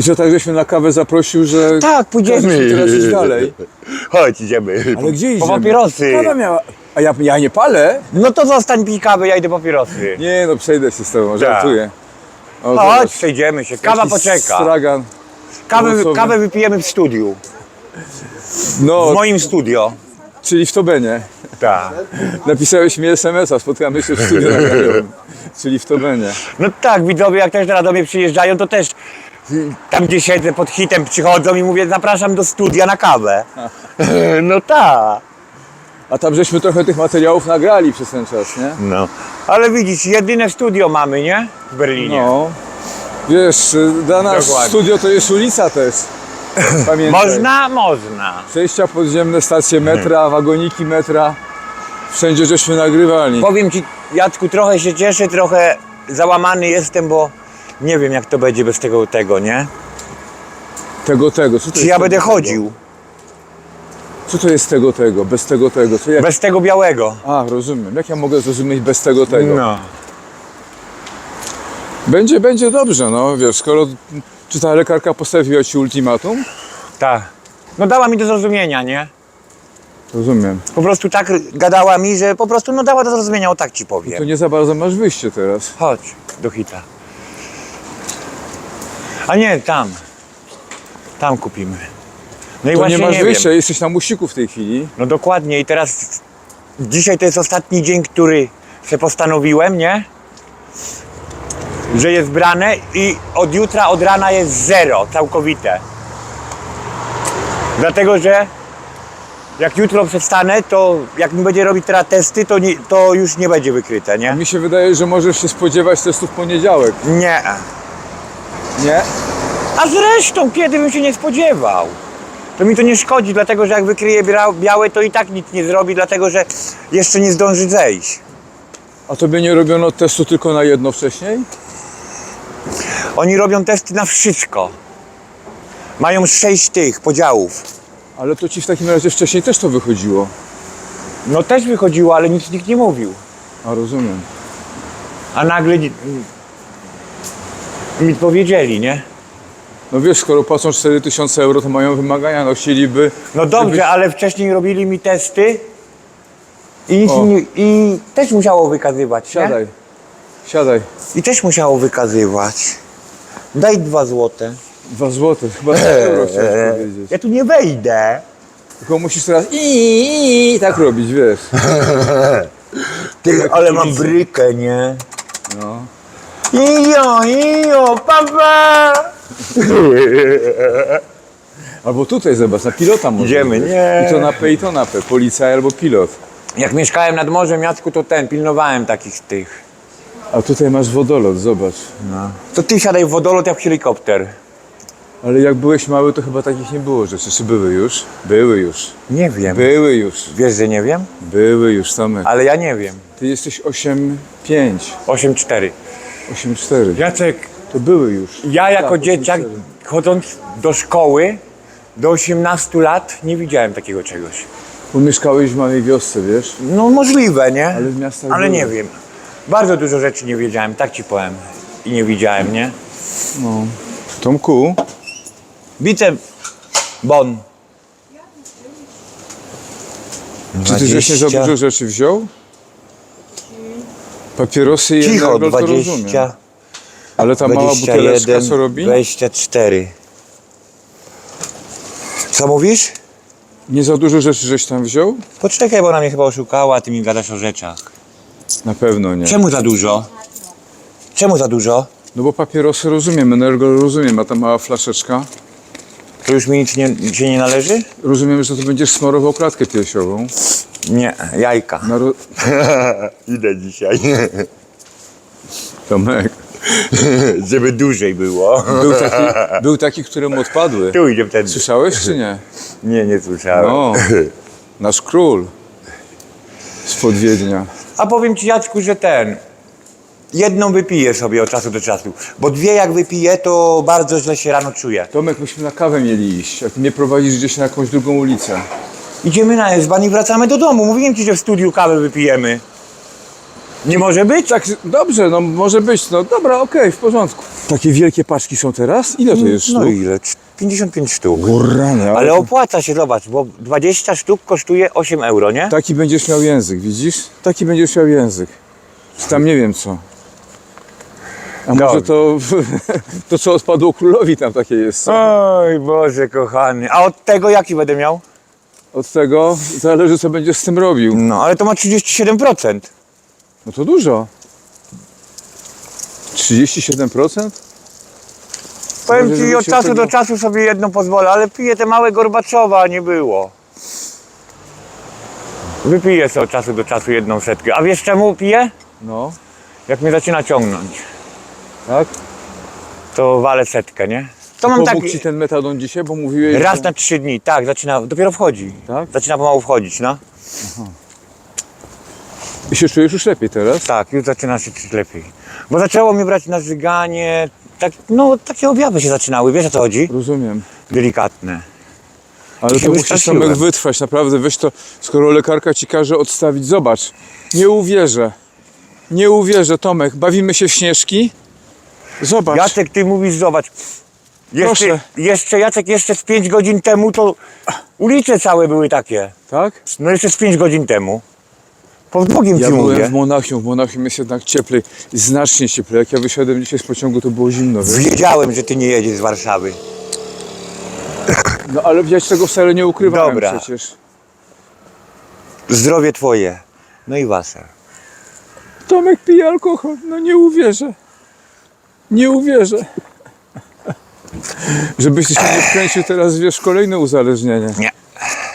I że tak żeśmy na kawę zaprosił, że... Tak, pójdziemy. Teraz iść dalej. Chodź, idziemy. Ale gdzie idziemy? Po papierosy. Kawa miała... A ja, ja nie palę? No to zostań pij kawę, ja idę po papierosy. Nie no, przejdę się z tobą, żartuję. O, Chodź, zobacz. przejdziemy się. Kawa Jakiś poczeka. Stragan. Kawę, kawę wypijemy w studiu. No, W moim studio. czyli w Tobenie. Tak. Napisałeś mi SMS-a, spotkamy się w studiu. Czyli w Tobenie. No tak, widzowie jak też do mnie przyjeżdżają, to też tam gdzie siedzę pod hitem przychodzą i mówię zapraszam do studia na kawę. No tak. A tam żeśmy trochę tych materiałów nagrali przez ten czas, nie? No. Ale widzisz, jedyne studio mamy, nie? W Berlinie. No. Wiesz, dla nas Dokładnie. studio to jest ulica też. Pamiętaj. Można? Można. Przejścia podziemne, stacje metra, wagoniki metra. Wszędzie żeśmy nagrywali. Powiem ci, Jacku, trochę się cieszę, trochę załamany jestem, bo nie wiem jak to będzie bez tego tego, nie? Tego, tego. Co to Czy jest ja tego, będę tego? chodził Co to jest tego, tego? Bez tego, tego? Co jak... bez tego białego? A, rozumiem. Jak ja mogę zrozumieć bez tego, tego? No. Będzie, będzie dobrze, no wiesz, skoro... Czy ta lekarka postawiła ci ultimatum? Tak. No dała mi do zrozumienia, nie? Rozumiem. Po prostu tak gadała mi, że po prostu no dała do zrozumienia, o tak ci powiem. To nie za bardzo masz wyjście teraz. Chodź do hita. A nie, tam. Tam kupimy. No i To właśnie nie masz nie wyjścia, wiem. jesteś na musiku w tej chwili. No dokładnie i teraz dzisiaj to jest ostatni dzień, który sobie postanowiłem, nie? Że jest brane i od jutra, od rana jest zero, całkowite. Dlatego, że jak jutro przestanę, to jak mi będzie robić teraz testy, to, nie, to już nie będzie wykryte, nie? Mi się wydaje, że możesz się spodziewać testów w poniedziałek. Nie. Nie? A zresztą, kiedy bym się nie spodziewał? To mi to nie szkodzi, dlatego że jak wykryje bia- białe, to i tak nic nie zrobi, dlatego że jeszcze nie zdąży zejść. A tobie nie robiono testu tylko na jedno wcześniej? Oni robią testy na wszystko. Mają sześć tych podziałów. Ale to ci w takim razie wcześniej też to wychodziło. No też wychodziło, ale nic nikt nie mówił. A rozumiem. A nagle mi powiedzieli, nie? No wiesz, skoro płacą 4000 euro, to mają wymagania, no chcieliby... No dobrze, żebyś- ale wcześniej robili mi testy i, nic O. nie, i też musiało wykazywać? Siadaj. Siadaj. I też musiało wykazywać. Daj dwa złote. Dwa złote, chyba 2 euro chciałeś powiedzieć. Ja tu nie wejdę. Tylko musisz teraz i, i, i tak robić, wiesz. Ty, ale mam brykę, nie? No. Ijo, ijo, papa! Albo tutaj zobacz, na pilota może. Idziemy, być. nie. I to na P, i to na P. Policaj albo pilot. Jak mieszkałem nad morzem, Jacku, to ten, pilnowałem takich tych. A tutaj masz wodolot, zobacz. To ty siadaj w wodolot, ja w helikopter. Ale jak byłeś mały, to chyba takich nie było rzeczy. Czy były już? Były już. Nie wiem. Były już. Wiesz, że nie wiem? Były już, Tomek. Ale ja nie wiem. Ty jesteś 8,5, 8-4. 8,4. Jacek, To były już. ja jako Tak, dzieciak, 8,4. chodząc do szkoły, do 18 lat, nie widziałem takiego czegoś. Bo mieszkałeś w małej wiosce, wiesz? No możliwe, nie? Ale w miastach Ale były. nie wiem. Bardzo dużo rzeczy nie wiedziałem, tak ci powiem. I nie widziałem, nie? No. Tomku, Widzę Bon. czy ty żeś nie za dużo rzeczy wziął? Papierosy i Cicho, jednego, to rozumiem. 20, Ale ta mała buteleczka co robi? 24. Co mówisz? Nie za dużo rzeczy żeś tam wziął? Poczekaj, bo ona mnie chyba oszukała, a ty mi gadasz o rzeczach. Na pewno nie. Czemu za dużo? Czemu za dużo? No bo papierosy rozumiem, energo rozumiem, a ta mała flaszeczka. To już mi nic nie, się nie należy? Rozumiem, że to będziesz smarował klatkę piersiową. Nie, jajka. Na ro... Idę dzisiaj. Tomek. Żeby dłużej było. Był taki, był taki, któremu odpadły. Tu idzie wtedy. Słyszałeś czy nie? Nie, nie słyszałem. No. Nasz król. Spod Wiednia. A powiem ci Jacku, że ten. Jedną wypiję sobie od czasu do czasu. Bo dwie jak wypiję, to bardzo źle się rano czuję. Tomek, myśmy na kawę mieli iść, a ty mnie prowadzisz gdzieś na jakąś drugą ulicę. Idziemy na S-Bahn i wracamy do domu. Mówiłem ci, że w studiu kawę wypijemy. Nie może być? Tak, dobrze, no może być, no dobra, okej, w porządku. Takie wielkie paczki są teraz? Ile to jest No sztuk? ile? 55 sztuk. Rany, Ale opłaca się, zobacz, bo 20 sztuk kosztuje 8 euro, nie? Taki będziesz miał język, widzisz? Taki będziesz miał język. Czy tam nie wiem co. A może Dobrze. to, to co odpadło królowi tam takie jest. Oj Boże kochany. A od tego jaki będę miał? Od tego zależy co będziesz z tym robił. No, ale to ma 37%. No to dużo. 37%? Powiem Może ci, od się czasu tego- do czasu sobie jedno pozwolę, ale piję te małe Gorbaczowa, a nie było. Wypiję sobie od czasu do czasu jedną setkę. A wiesz czemu piję? No, Jak mnie zaczyna ciągnąć, tak? to walę setkę, nie? To mam tak Pomógł ci ten metadon dzisiaj, bo mówiłeś, raz że... na trzy dni, tak, zaczyna, dopiero wchodzi. Tak? Zaczyna pomału wchodzić, no. I się czujesz już lepiej teraz? Tak, już zaczyna się czuć lepiej. Bo zaczęło mnie brać na żyganie, tak, no takie objawy się zaczynały, wiesz o co chodzi? Rozumiem. Delikatne. Ale się to musisz wystraszyłem. Tomek wytrwać, naprawdę weź to, skoro lekarka ci każe odstawić, zobacz. Nie uwierzę. Nie uwierzę, Tomek. Bawimy się w śnieżki? Zobacz. Jacek, ty mówisz, zobacz. Jeszcze, Proszę. jeszcze Jacek, jeszcze z 5 godzin temu to ulice całe były takie. Tak? No jeszcze z 5 godzin temu. Pod Bogiem Ja ci byłem mówię. w Monachium. W Monachium jest jednak cieplej. Znacznie cieplej. Jak ja wysiadłem dzisiaj z pociągu, to było zimno. Wiesz? Wiedziałem, że ty nie jedziesz z Warszawy. No ale ja ci tego wcale nie ukrywałem Dobra. przecież. Zdrowie twoje. No i wasze. Tomek pije alkohol. No nie uwierzę. Nie uwierzę. Żebyś się nie wkręcił teraz, wiesz, kolejne uzależnienie. Nie.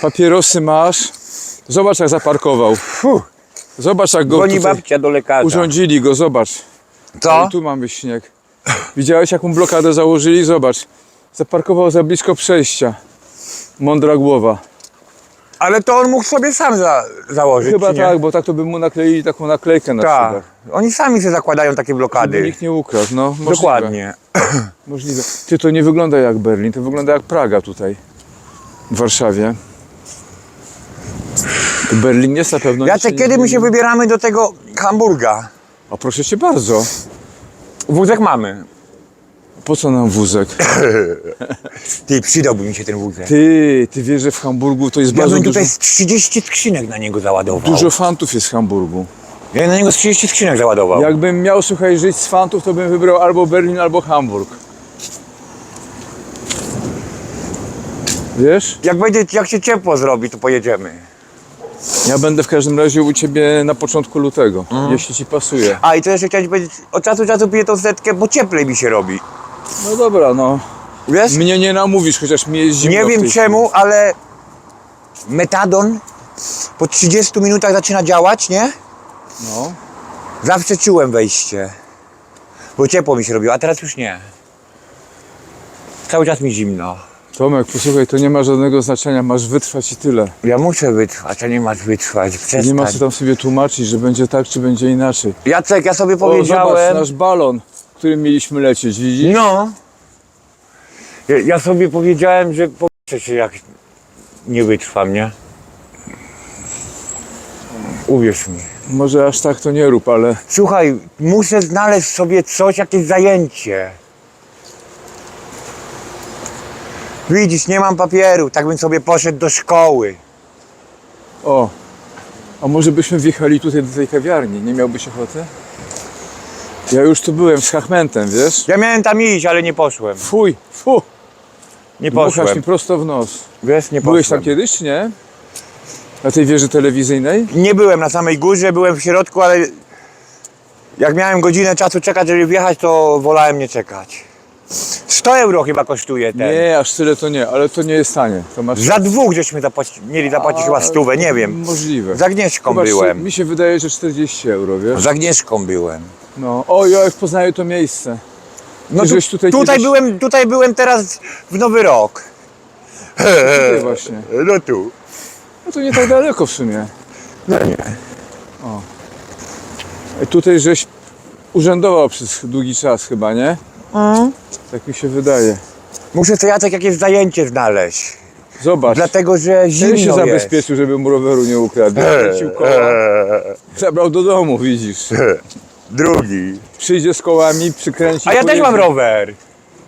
Papierosy masz. Zobacz jak zaparkował. Fuh. Zobacz jak go Goni babcia do lekarza. urządzili go, zobacz. I tu mamy śnieg. Widziałeś jaką blokadę założyli? Zobacz. Zaparkował za blisko przejścia. Mądra głowa. Ale to on mógł sobie sam za, założyć, Chyba czy nie? tak, bo tak to by mu nakleili taką naklejkę na Tak. szybach. Oni sami sobie zakładają takie Żeby blokady. nikt nie ukradł. No, możliwe. Dokładnie. Możliwe. Ty, to nie wygląda jak Berlin, to wygląda jak Praga tutaj. W Warszawie. Berlin jest na pewno... Jacek, kiedy my się wybieramy do tego Hamburga? A proszę cię bardzo. Wózek mamy. Po co nam wózek? Ty, przydałby mi się ten wózek. Ty, ty wiesz, że w Hamburgu to jest Ja bardzo bym dużo... tutaj z 30 skrzynek na niego załadował. Dużo fantów jest w Hamburgu. Ja na niego z 30 skrzynek załadował. Jakbym miał, słuchaj, żyć z fantów, to bym wybrał albo Berlin, albo Hamburg. Wiesz? Jak będzie, jak się ciepło zrobi, to pojedziemy. Ja będę w każdym razie u ciebie na początku lutego, jeśli ci pasuje. A i to jeszcze chciałem ci powiedzieć, od czasu do czasu piję tą setkę, bo cieplej mi się robi. No dobra, no. Wiesz? Mnie nie namówisz, chociaż mi jest zimno Nie w wiem czemu, ale metadon po 30 minutach zaczyna działać, nie? chwili. No. Zawsze czułem wejście. Bo ciepło mi się robiło, a teraz już nie. Cały czas mi zimno. Tomek, posłuchaj, to nie ma żadnego znaczenia, masz wytrwać i tyle. Ja muszę wytrwać, a nie masz wytrwać. Przestań. Nie ma co tam sobie tłumaczyć, że będzie tak, czy będzie inaczej. Jacek, ja sobie O, zobacz, powiedziałem... nasz balon, którym mieliśmy lecieć, widzisz? No. Ja, ja sobie powiedziałem, że popatrzę się jak nie wytrwam, nie? Uwierz mi. Może aż tak to nie rób, ale Słuchaj, muszę znaleźć sobie coś, jakieś zajęcie. Widzisz, nie mam papieru, tak bym sobie poszedł do szkoły. o. A może byśmy wjechali tutaj do tej kawiarni, nie miałbyś ochoty? Ja już tu byłem z Hachmentem, wiesz? Ja miałem tam iść, ale nie poszłem. Fuj, fu, Nie poszłem. mi prosto w nos. Wiesz, nie Byłeś tam poszłem. kiedyś, czy nie? Na tej wieży telewizyjnej? Nie byłem na samej górze, byłem w środku, ale jak miałem godzinę czasu czekać, żeby wjechać, to wolałem nie czekać. 100 euro chyba kosztuje ten. Nie, aż tyle to nie, ale to nie jest tanie. To masz Za dwóch żeśmy zapłaci, mieli zapłacić chyba stówę, nie wiem. Możliwe. Z Agnieszką Chyba, byłem. Mi się wydaje, że 40 euro, wiesz? Z Agnieszką byłem. No. O, ja już poznaję to miejsce. No tu, żeś tutaj tutaj, kiedyś- byłem, tutaj byłem teraz w Nowy Rok. Tutaj właśnie. No tu. No to nie tak daleko w sumie. No nie. I tutaj żeś urzędował przez długi czas chyba, nie? Tak mi się wydaje. Muszę sobie Jacek jakieś zajęcie znaleźć. Zobacz. Dlatego, że Ten się zimno jest. zabezpieczył, żeby mu roweru nie ukradł. Zabrał do domu, widzisz. Drugi. Przyjdzie z kołami, przykręci. A ja też mam rower.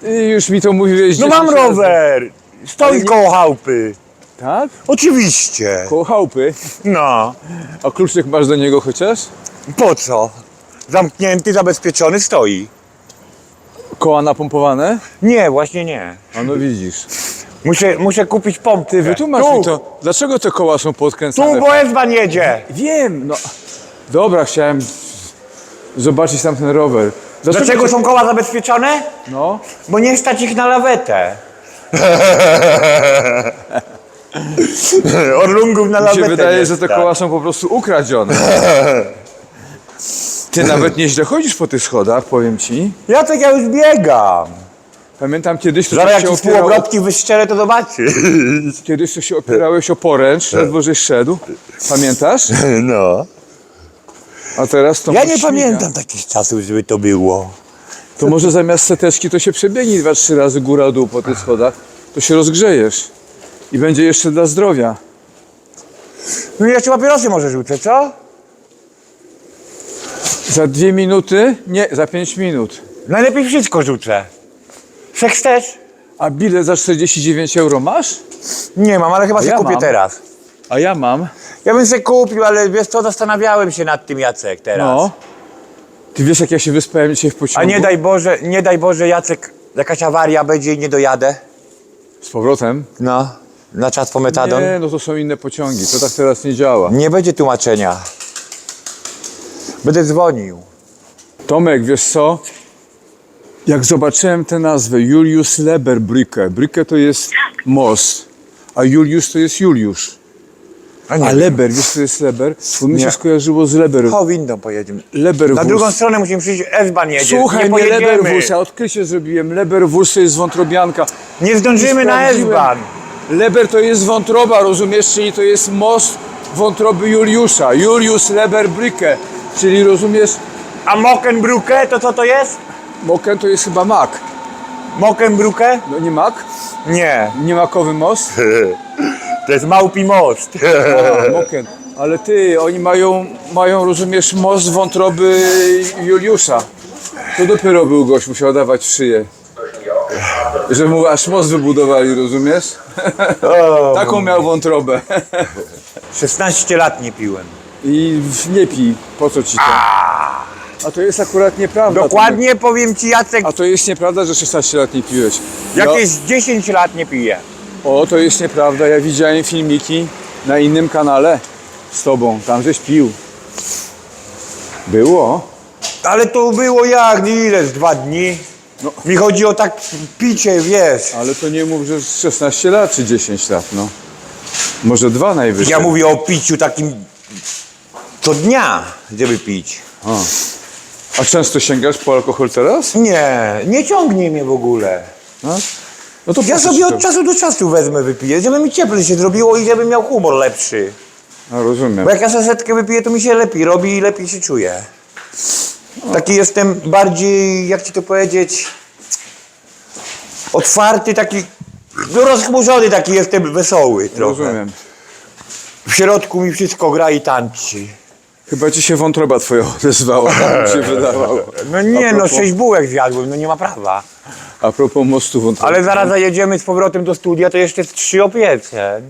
Ty już mi to mówiłeś No 10 mam razy. rower. Stoi Ale nie- koło chałupy. Tak? Oczywiście. Koło chałupy. No. A kluczyk masz do niego chociaż? Po co? Zamknięty, zabezpieczony stoi. Koła napompowane? Nie, właśnie nie. A no widzisz. Muszę, muszę kupić pompkę. Ty wytłumacz tu, mi to, dlaczego te koła są podkręcane? Tu, bo jedzie. Wiem, no. Dobra, chciałem zobaczyć tam ten rower. Dlaczego te- są koła zabezpieczone? No, Bo nie stać ich na lawetę. Orlungów na mi lawetę się wydaje, że te koła są po prostu ukradzione. Ty nawet nieźle chodzisz po tych schodach, powiem ci. Jacek, ja już biegam. Pamiętam kiedyś, to Zaraz tak jak się ci opierało, półobrotki wyszczerę, to zobaczysz. kiedyś to się opierałeś o poręcz, ledwo żeś szedł. Pamiętasz? No. A teraz to Ja nie śmiga. pamiętam takich czasów, żeby to było. To może zamiast seteczki to się przebiegnij dwa, trzy razy góra-dół po tych schodach, to się rozgrzejesz. I będzie jeszcze dla zdrowia. No i jeszcze papierosy może rzucę, co? Za dwie minuty? Nie, za pięć minut. Najlepiej wszystko rzucę. Se chcesz? A bilet za 49 euro masz? Nie mam, ale chyba sobie ja kupię mam. teraz. A ja mam. Ja bym sobie kupił, ale wiesz co, zastanawiałem się nad tym Jacek teraz. No. Ty wiesz jak ja się wyspałem dzisiaj w pociągu? A nie daj Boże, nie daj Boże Jacek, jakaś awaria będzie i nie dojadę. Z powrotem? No. Na czas po metadon. Nie, no to są inne pociągi. To tak teraz nie działa. Nie będzie tłumaczenia. Będę dzwonił. Tomek, wiesz co? Jak zobaczyłem tę nazwę, Julius Leber Brücke. Brücke to jest most, a Julius to jest Juliusz. A A nie. Leber, wiesz co jest Leber? Bo mi Nie. się skojarzyło z Leber. Ho, windą pojedziemy. Leber Na drugą stronę musimy przyjść, S-Bahn jedzie. Słuchaj, nie nie pojedziemy. Ja odkrycie zrobiłem. Leberwurst to jest wątrobianka. Nie zdążymy na Sprawdziłem. S-Bahn. Leber to jest wątroba, rozumiesz? Czyli to jest most wątroby Juliusza. Julius Leber Brücke. Czyli rozumiesz, A Mockenbrücke to co to jest? Moken to jest chyba mak. Mockenbrücke? No nie mak? Nie. Nie makowy most? To jest Małpi Most. A, Moken. Ale ty, oni mają, mają, rozumiesz, most wątroby Juliusza. To dopiero był gość, musiał dawać szyję. Że mu aż most wybudowali, rozumiesz? Taką miał wątrobę. 16 lat nie piłem. I nie pij, po co ci to? A to jest akurat nieprawda. Dokładnie powiem ci Jacek, A to jest nieprawda, że 16 lat nie piłeś. jakieś 10 lat nie piję. O, to jest nieprawda. Ja widziałem filmiki na innym kanale z tobą. Tam żeś pił. Było? Ale to było jak, ile, z dwa dni? No. Mi chodzi o tak picie, wiesz. Ale to nie mów, że 16 lat czy 10 lat, no. Może dwa najwyżej. Ja mówię o piciu takim co dnia, żeby pić. A. A często sięgasz po alkohol teraz? Nie, nie ciągnie mnie w ogóle. No, no to Ja sobie od czasu do czasu wezmę, wypiję, żeby mi cieplej się zrobiło i żebym miał humor lepszy. A, rozumiem. Bo jak ja sasetkę wypiję, to mi się lepiej robi i lepiej się czuję. Taki jestem bardziej, jak ci to powiedzieć, otwarty, taki, no rozchmurzony taki jestem, wesoły trochę. Rozumiem. W środku mi wszystko gra i tańczy. Chyba ci się wątroba twoja odezwała, tak mi się wydawało. No nie, A no propos- sześć bułek zjadłem, no nie ma prawa. A propos mostu wątroby. Ale zaraz zajedziemy z powrotem do studia, to jeszcze z trzy opiece.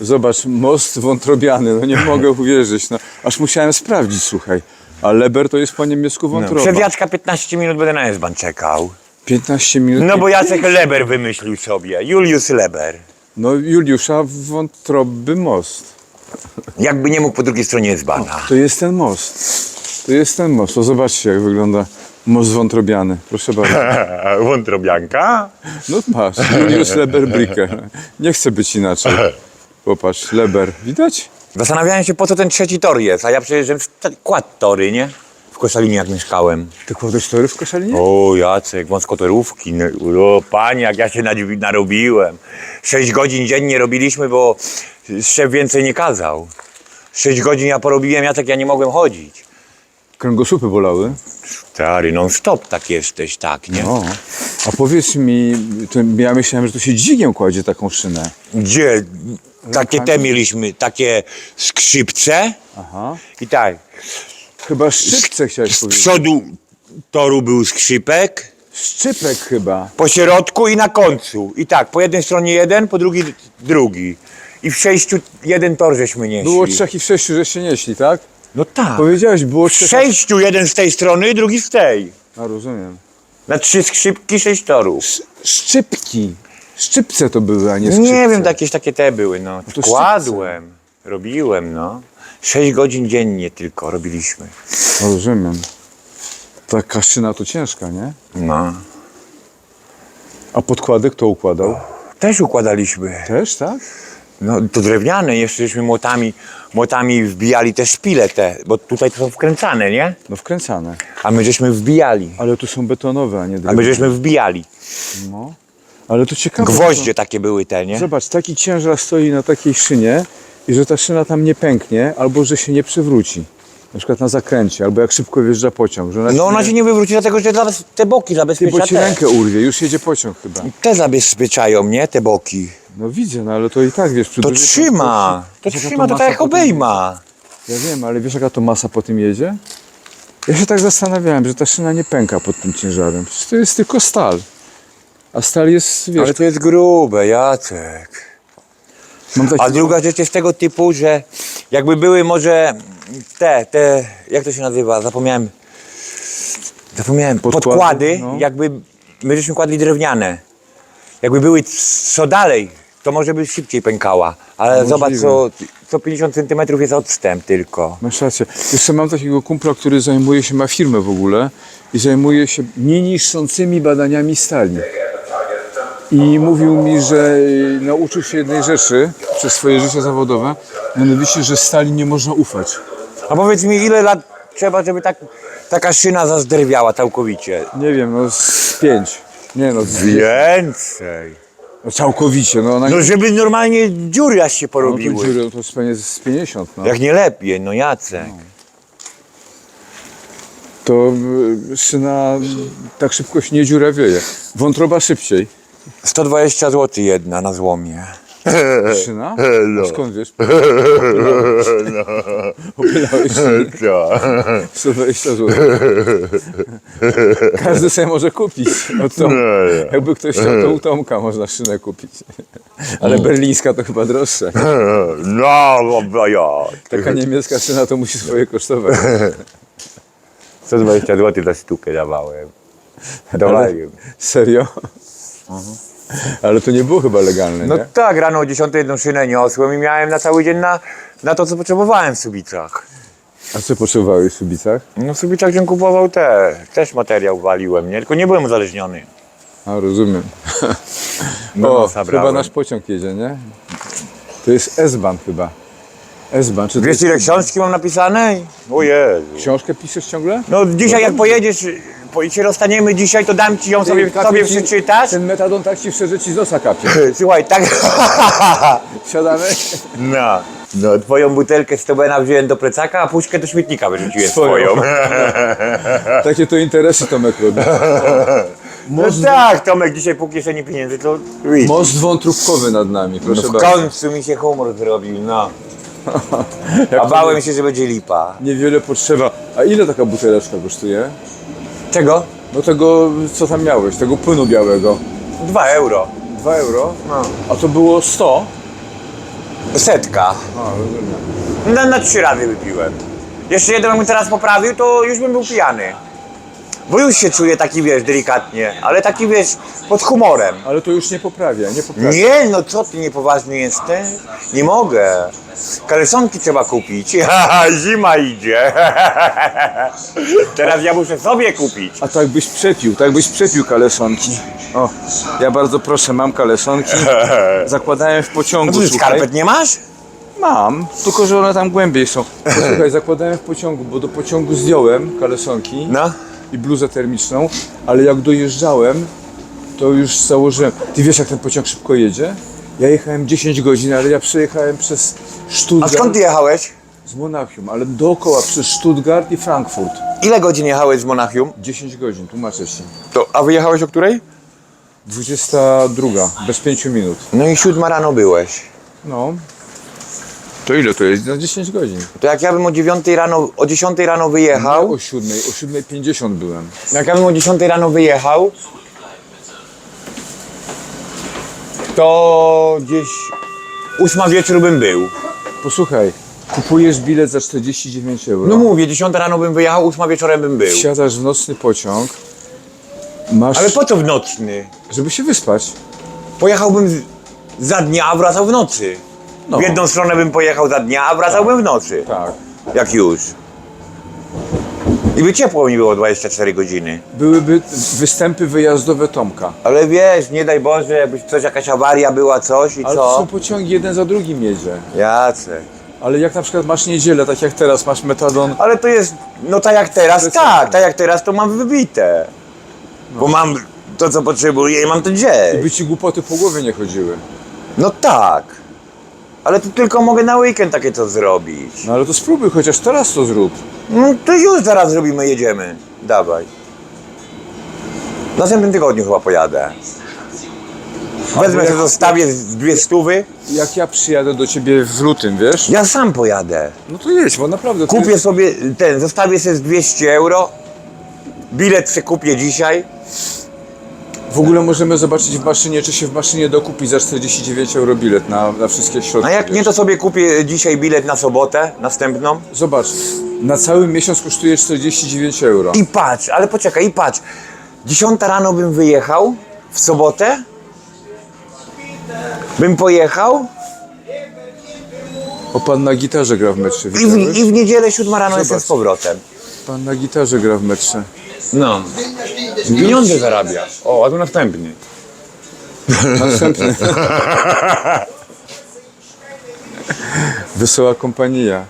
Zobacz, most wątrobiany, no nie mogę uwierzyć. No, aż musiałem sprawdzić, słuchaj. A Leber to jest po niemiecku wątroba. Przed Jacka 15 minut będę na S-Bahn czekał. 15 minut. No bo Jacek Leber wymyślił sobie, Julius Leber. No Juliusza wątroby most. Jakby nie mógł po drugiej stronie S-Bahna. To jest ten most. To jest ten most. To zobaczcie, jak wygląda most wątrobiany. Proszę bardzo. Wątrobianka? No masz, Julius Leber Bricke. Nie chcę być inaczej. Popatrz, Leber. Widać? Zastanawiałem się, po co ten trzeci tor jest, a ja t- kład tory, nie? Koszalinie jak mieszkałem. Ty kładziesz tory w Koszalinie? O, Jacek, wąskotorówki. no, O, panie, jak ja się nadzi- narobiłem. Sześć godzin dziennie robiliśmy, bo szef więcej nie kazał. Sześć godzin ja porobiłem, Jacek, ja nie mogłem chodzić. Kręgosłupy bolały. Stary, non stop tak jesteś, tak, nie? O. A powiedz mi, to ja myślałem, że to się dźwigiem kładzie taką szynę. Gdzie takie te mieliśmy, takie skrzypce Aha. i tak. Chyba szczypce chciałeś Z powiedzieć. przodu toru był skrzypek, Szczypek chyba. po środku i na końcu. I tak, po jednej stronie jeden, po drugiej drugi. I w sześciu jeden tor żeśmy nieśli. Było trzech i w sześciu, że się nieśli, tak? No tak. Powiedziałeś, było W trzech. sześciu jeden z tej strony, drugi z tej. A rozumiem. Na trzy skrzypki, sześć torów. Sz- Szczypki. Szczypce to były, a nie skrzypce. Nie wiem, jakieś takie te były, no. to Kładłem, robiłem, no. Sześć godzin dziennie tylko robiliśmy. Rozumiem. Taka szyna to ciężka, nie? No. A podkłady kto układał? Też układaliśmy. Też, tak? No to drewniane, jeszcze żeśmy młotami, młotami wbijali te szpile te, bo tutaj to są wkręcane, nie? No wkręcane. A my żeśmy wbijali. Ale tu są betonowe, a nie A my drewniane. żeśmy wbijali. No. Ale to ciekawe. Gwoździe takie były te, nie? Zobacz, taki ciężar stoi na takiej szynie i że ta szyna tam nie pęknie, albo że się nie przewróci. Na przykład na zakręcie, albo jak szybko wjeżdża pociąg. Że ona No ona się nie wywróci, dlatego że te boki Ty, zabezpiecza bo ci te. rękę urwie, już jedzie pociąg chyba. Te zabezpieczają, nie? Te boki. No widzę, no ale to i tak wiesz. przy To dużej trzyma. To trzyma, to masa tak jak obejma. Ja wiem, ale wiesz jaka to masa po tym jedzie? Ja się tak zastanawiałem, że ta szyna nie pęka pod tym ciężarem. Przecież to jest tylko stal. A stal jest, wiesz, Ale to jest grube, Jacek. A druga rzecz jest tego typu, że jakby były może te, te, jak to się nazywa, zapomniałem, zapomniałem, Podkłady, podkłady, no. jakby my żeśmy kładli drewniane. Jakby były co dalej, to może by szybciej pękała. Ale Możliwe. zobacz, co, co 50 cm jest odstęp tylko. Masz rację. Jeszcze mam takiego kumpla, który zajmuje się, ma firmę w ogóle i zajmuje się nieniszczącymi badaniami stali. I mówił mi, że y, nauczył się jednej rzeczy przez swoje życie zawodowe, mianowicie, że stali nie można ufać. A powiedz mi, ile lat trzeba, żeby tak, taka szyna zazdrwiała całkowicie? Nie wiem, no z pięć. Nie no, z, Więcej. no całkowicie. No, ona No żeby normalnie dziury aż się no, to porobiły. dziury, to z z 50. No. Jak nie lepiej, no Jacek. To y, szyna tak szybko się nie dziurawieje. Wątroba szybciej. 120 zł jedna na złomie. Szyna? A skąd wiesz? Opylałeś się. 120 zł. Każdy sobie może kupić. Od Tom, jakby ktoś chciał, to u Tomka można szynę kupić. Ale berlińska to chyba droższa. No, no ja. Taka niemiecka szyna to musi swoje kosztować. 120 zł za sztukę dawałem. Dawałem. Serio? Ale to nie było chyba legalne, No nie? tak, rano o 10 jedną szynę niosłem i miałem na cały dzień na, na to, co potrzebowałem w Subicach. A co potrzebowałeś w Subicach? No w Subicach żem kupował te, też materiał waliłem, nie? Tylko nie byłem uzależniony. A, rozumiem. No, o, nosa chyba brałem. nasz pociąg jedzie, nie? To jest S-Bahn chyba. S-Bahn, czy to Wiesz jest... ile książki mam napisane? O Jezu. Książkę piszesz ciągle? No dzisiaj jak pojedziesz po, i się rozstaniemy dzisiaj, to dam ci ją sobie, kapie sobie ci- przeczytasz. Ten metadon tak ci wszędzie ci z nosa kapie. Słuchaj, tak... Siadamy? No. No, twoją butelkę z Tobena wziąłem do plecaka, a puszkę do śmietnika wyrzuciłem Swoją. swoją. Takie to interesy Tomek robi. No tak, Tomek dzisiaj po kieszeni pieniędzy, to. Most wątróbkowy nad nami, No proszę w bardzo. końcu mi się humor zrobił, no. A bałem się, że będzie lipa. Niewiele potrzeba. A ile taka buteleczka kosztuje? Czego? No tego, co tam miałeś, tego płynu białego. Dwa euro. 2 euro? No. A to było 100? Setka. A, rozumiem. Na, na trzy razy wypiłem. Jeszcze jeden bym teraz poprawił, to już bym był pijany. Bo już się czuję taki, wiesz, delikatnie, ale taki, wiesz, pod humorem. Ale to już nie poprawia, nie poprawia. Nie, no co ty niepoważny jesteś? Nie mogę. Kalesonki trzeba kupić. Zima idzie. Teraz ja muszę sobie kupić. A tak byś przepił, tak byś przepił kalesonki. O, ja bardzo proszę, mam kalesonki. Zakładałem w No pociągu, ty słuchaj. skarpet nie masz? Mam, tylko że one tam głębiej są. Posłuchaj, zakładałem w pociągu, bo do pociągu zdjąłem kalesonki No. I bluzę termiczną, ale jak dojeżdżałem, to już założyłem. Ty wiesz, jak ten pociąg szybko jedzie? Ja jechałem 10 godzin, ale ja przejechałem przez A Stuttgart. skąd ty jechałeś? Z Monachium, ale dookoła przez Stuttgart i Frankfurt. Ile godzin jechałeś z Monachium? 10 godzin, tłumaczę ci. To, a wyjechałeś o której? 22, bez 5 minut. No i siódma rano byłeś. No. To ile to jest? Na 10 godzin. To jak ja bym o 9 rano, o 10 rano wyjechał, O 7, o 7.50 byłem. jak ja bym o 10 rano wyjechał, to gdzieś ósma wieczór bym był. Posłuchaj, kupujesz bilet za 49 euro. No mówię, 10 rano bym wyjechał, ósma wieczorem bym był. Wsiadasz w nocny pociąg. Masz, Ale po co w nocny? żeby się wyspać. Pojechałbym z, za dnia, a wracał w nocy. No. W jedną stronę bym pojechał za dnia, a wracałbym w nocy. Tak. Jak już. I by ciepło mi było 24 godziny. Byłyby występy wyjazdowe Tomka. Ale wiesz, nie daj Boże, jakbyś coś, jakaś awaria była, coś i Ale to co? są pociągi jeden za drugim jedzie. Jacek. Ale jak na przykład masz niedzielę, tak jak teraz masz metadon, Ale to jest, no tak jak teraz, tak, tak jak teraz to mam wybite. Bo mam to, co potrzebuję i mam to gdzieś. by ci głupoty po głowie nie chodziły. No tak. Ale to tylko mogę na weekend takie co zrobić. No ale to spróbuj, chociaż teraz to zrób. No to już zaraz zrobimy, jedziemy. Dawaj. W następnym tygodniu chyba pojadę. Wezmę sobie, zostawię z dwie stówy. Jak ja przyjadę do ciebie w lutym, wiesz? Ja sam pojadę. No to jedź, bo naprawdę... to Kupię jest- sobie ten, zostawię sobie z 200 euro. Bilet przekupię dzisiaj. W ogóle możemy zobaczyć w maszynie, czy się w maszynie dokupi za 49 euro bilet na, na wszystkie środki. A jak nie, wiesz? to sobie kupię dzisiaj bilet na sobotę, następną. Zobacz, na cały miesiąc kosztuje 49 euro. I patrz, ale poczekaj, i patrz. 10 rano bym wyjechał w sobotę. Bym pojechał O, pan na gitarze gra w metrze, i w, widziałeś? i w niedzielę 7 rano jestem Zobacz. z powrotem. Pan na gitarze gra w metrze. No. Pieniądze zarabia. O, a tu następny. Następny. Wesoła kompania.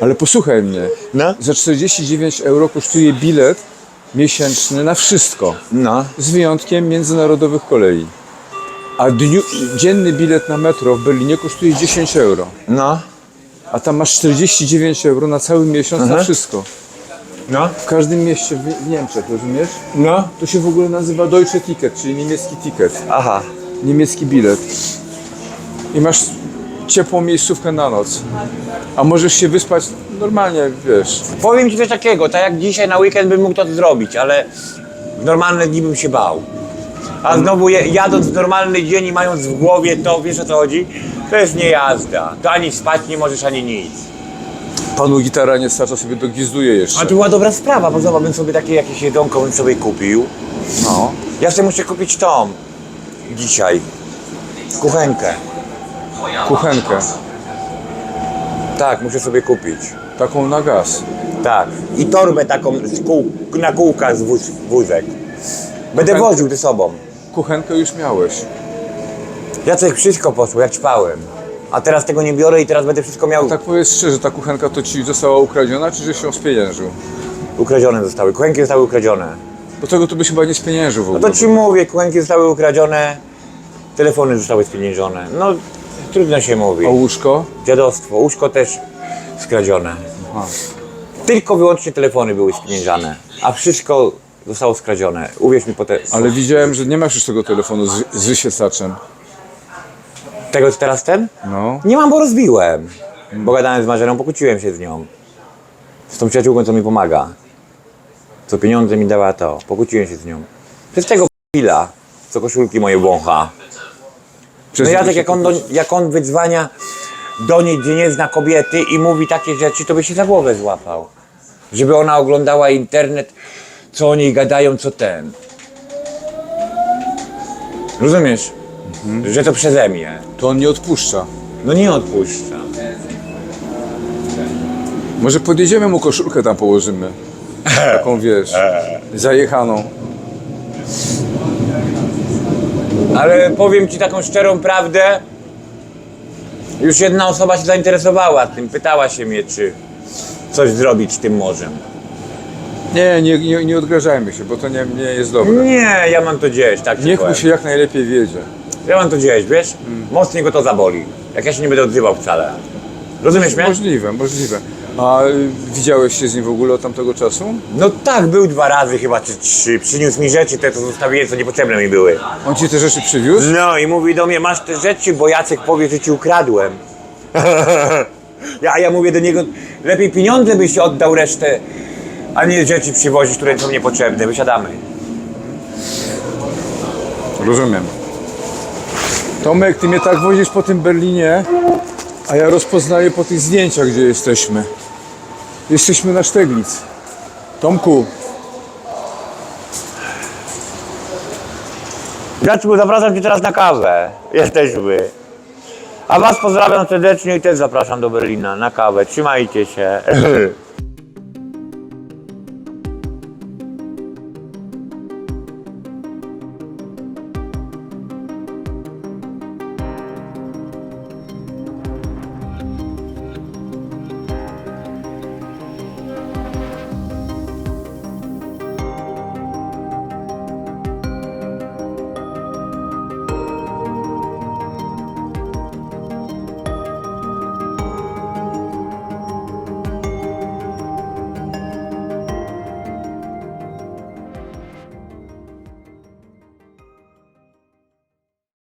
Ale posłuchaj mnie. No. Za 49 euro kosztuje bilet miesięczny na wszystko. No. Z wyjątkiem międzynarodowych kolei. A dniu, dzienny bilet na metro w Berlinie kosztuje 10 euro. No. A tam masz 49 euro na cały miesiąc na Aha. wszystko. No. W każdym mieście w, w Niemczech, rozumiesz? No. To się w ogóle nazywa Deutsche Ticket, czyli niemiecki ticket. Aha. niemiecki bilet i masz ciepłą miejscówkę na noc. A możesz się wyspać normalnie, wiesz. Powiem ci coś takiego, tak jak dzisiaj na weekend bym mógł to zrobić, ale w normalne dni bym się bał. A znowu je, jadąc w normalny dzień i mając w głowie to, wiesz o co chodzi? To jest nie jazda. To ani spać nie możesz, ani nic. Panu gitara nie starcza, sobie dogwizduje jeszcze. A to była dobra sprawa, bo zobacz, bym sobie takie jakieś jedzonko bym sobie kupił. No. Ja sobie muszę kupić tą dzisiaj. Kuchenkę. Kuchenkę, Tak, muszę sobie kupić. taką na gaz. Tak. I torbę taką z kół, na kółkach z wóz, wózek. Będę Kuchenkę. woził ze sobą. Kuchenkę już miałeś. Jacek, wszystko poszło, jak ćpałem. A teraz tego nie biorę i teraz będę wszystko miał Tak powiedz szczerze, ta kuchenka to ci została ukradziona, czy żeś ją spieniężył? ukradzione zostały. Kuchenki zostały ukradzione. Bo tego to byś chyba nie spieniężył w No ogóle. to ci mówię, kuchenki zostały ukradzione, telefony zostały spieniężone. No, trudno się mówi. A łóżko? Dziadostwo, łóżko też skradzione. Aha. Tylko wyłącznie telefony były spieniężane, a wszystko zostało skradzione. Uwierz mi po te... Ale widziałem, że nie masz już tego telefonu z, z wyświetlaczem. Tego co teraz ten? No. Nie mam, bo rozbiłem. Bo gadałem z Marzeną, pokłóciłem się z nią. Z tą przyjaciółką, co mi pomaga. Co pieniądze mi dała to. Pokłóciłem się z nią. Przez tego chwila, co koszulki moje wącha. Przez No Jacek, się jak on, do, jak on wydzwania do niej, gdzie nie zna kobiety i mówi takie rzeczy, to by się za głowę złapał. Żeby ona oglądała internet, co o niej gadają, co ten. Rozumiesz? Że to przeze mnie. To on nie odpuszcza. No nie odpuszczam. Może podjedziemy mu koszulkę tam położymy. Taką wiesz, zajechaną. Ale powiem ci taką szczerą prawdę. Już jedna osoba się zainteresowała tym, pytała się mnie, czy coś zrobić z tym morzem. Nie, nie, nie, nie odgrażajmy się, bo to nie, nie jest dobre. Nie, ja mam to gdzieś, tak ci Niech mu powiem. się jak najlepiej wiedzie. Ja mam to gdzieś, wiesz? Mocniej go to zaboli. Jak ja się nie będę odzywał wcale. Rozumiesz mnie? Możliwe, możliwe. A y, widziałeś się z nim w ogóle od tamtego czasu? No tak, był dwa razy chyba, czy trzy. Przyniósł mi rzeczy, te co zostawiłem, co niepotrzebne mi były. On ci te rzeczy przywiózł? No i mówi do mnie, masz te rzeczy, bo Jacek powie, że ci ukradłem. ja, ja mówię do niego, lepiej pieniądze byś oddał resztę, a nie rzeczy przywozić, które są niepotrzebne. Wysiadamy. Rozumiem. Tomek, ty mnie tak wozisz po tym Berlinie, a ja rozpoznaję po tych zdjęciach, gdzie jesteśmy. Jesteśmy na Szteglic. Tomku, Jacku, zapraszam cię teraz na kawę. Jesteśmy. A was pozdrawiam serdecznie i też zapraszam do Berlina na kawę. Trzymajcie się.